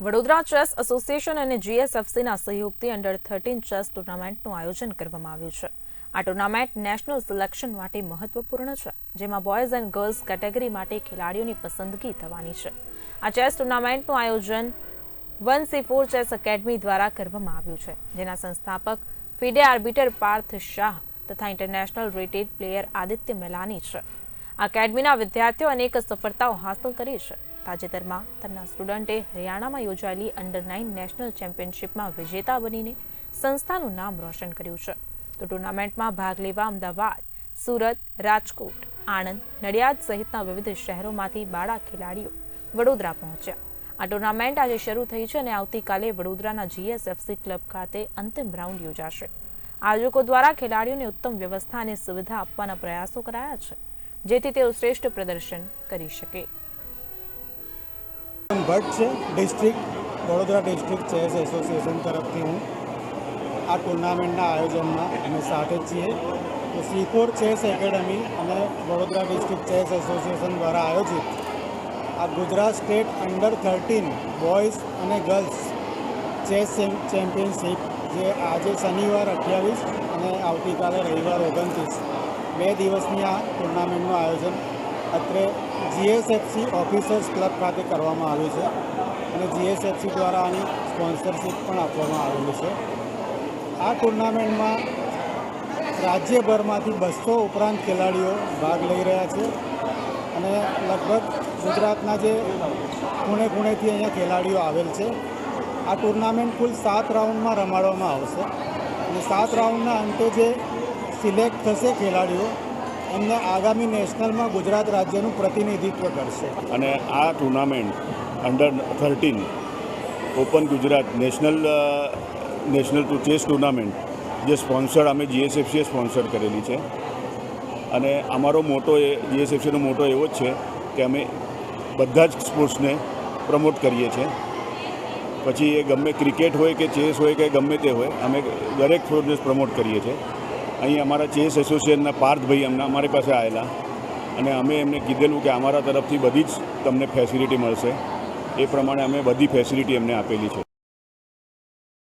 Vadodara chess association અને જીએસએફસીના સહયોગથી under thirteen chess ટુર્નામેન્ટનું આયોજન કરવામાં આવ્યું છે. આ ટુર્નામેન્ટ નેશનલ સિલેક્શન માટે મહત્વપૂર્ણ છે, જેમાં બોયઝ એન્ડ ગર્લ્સ કેટેગરી માટે ખેલાડીઓની પસંદગી થવાની છે. આ ચેસ ટુર્નામેન્ટનું આયોજન one C four chess academy દ્વારા કરવામાં આવ્યું છે, જેના સંસ્થાપક ફિડે આર્બિટર પાર્થ શાહ તથા international rated player Aditya Melani છે. આ એકેડમીના વિદ્યાર્થીઓ અનેક સફળતાઓ હાંસલ કરી છે. તાજેતરમાં તેમના સ્ટુડન્ટે હરિયાણામાં યોજાયેલી અંડર નાઇન નેશનલ ચેમ્પિયનશિપમાં વિજેતા બનીને સંસ્થાનું નામ રોશન કર્યું છે. તો ટુર્નામેન્ટમાં ભાગ લેવા અમદાવાદ, સુરત, રાજકોટ, આણંદ, નડિયાદ સહિતના વિવિધ શહેરોમાંથી બાળા ખેલાડીઓ વડોદરા પહોંચ્યા. આ ટુર્નામેન્ટ આજે શરૂ થઈ છે અને આવતીકાલે વડોદરાના જીએસએફસી ક્લબ ખાતે અંતિમ રાઉન્ડ યોજાશે. આયોજકો દ્વારા ખેલાડીઓને ઉત્તમ વ્યવસ્થા અને સુવિધા આપવાના પ્રયાસો કરાયા છે, જેથી તેઓ શ્રેષ્ઠ પ્રદર્શન કરી શકે. ભટ્ટ છે district Vadodara district chess association તરફથી હું આ ટુર્નામેન્ટના આયોજનમાં અમે સાથે છીએ. તો સીફોર ચેસ એકેડમી અને વડોદરા ડિસ્ટ્રિક્ટ ચેસ એસોસિએશન દ્વારા આયોજિત. આ Gujarat state under thirteen boys અને ગર્લ્સ ચેસ ચેમ્પિયનશિપ જે આજે શનિવાર અઠ્યાવીસ અને આવતીકાલે રવિવાર ઓગણત્રીસ. બે દિવસની આ ટુર્નામેન્ટનું આયોજન અત્રે જીએસએફસી ઓફિસર્સ ક્લબ ખાતે કરવામાં આવ્યું છે અને જીએસએફસી દ્વારા આની સ્પોન્સરશીપ પણ આપવામાં આવેલી છે. આ ટુર્નામેન્ટમાં રાજ્યભરમાંથી બસો ઉપરાંત ખેલાડીઓ ભાગ લઈ રહ્યા છે અને લગભગ ગુજરાતના જે ખૂણે ખૂણેથી અહીંયા ખેલાડીઓ આવેલ છે. આ ટુર્નામેન્ટ કુલ સાત રાઉન્ડમાં રમાડવામાં આવશે અને સાત રાઉન્ડના અંતે જે સિલેક્ટ થશે ખેલાડીઓ એમને આગામી નેશનલમાં ગુજરાત રાજ્યનું પ્રતિનિધિત્વ કરશે. અને આ tournament under thirteen open Gujarat national national two chess tournament જે સ્પોન્સર અમે જીએસએફસીએ સ્પોન્સર કરેલી છે. અને અમારો મોટો એ જીએસએફસીનો મોટો એવો જ છે કે અમે બધા જ સ્પોર્ટ્સને પ્રમોટ કરીએ છીએ. પછી એ ગમે ક્રિકેટ હોય કે ચેસ હોય કે ગમે તે હોય, અમે દરેક સ્પોર્ટ્સને પ્રમોટ કરીએ છીએ. અહીં અમારા ચેસ એસોસિએશનના પાર્થભાઈ અમને અમારી પાસે આવેલા. અને અમે એમને કીધેલું કે અમારા તરફથી બધી જ તમને ફેસિલિટી મળશે. એ પ્રમાણે અમે બધી ફેસિલિટી એમને આપેલી છે.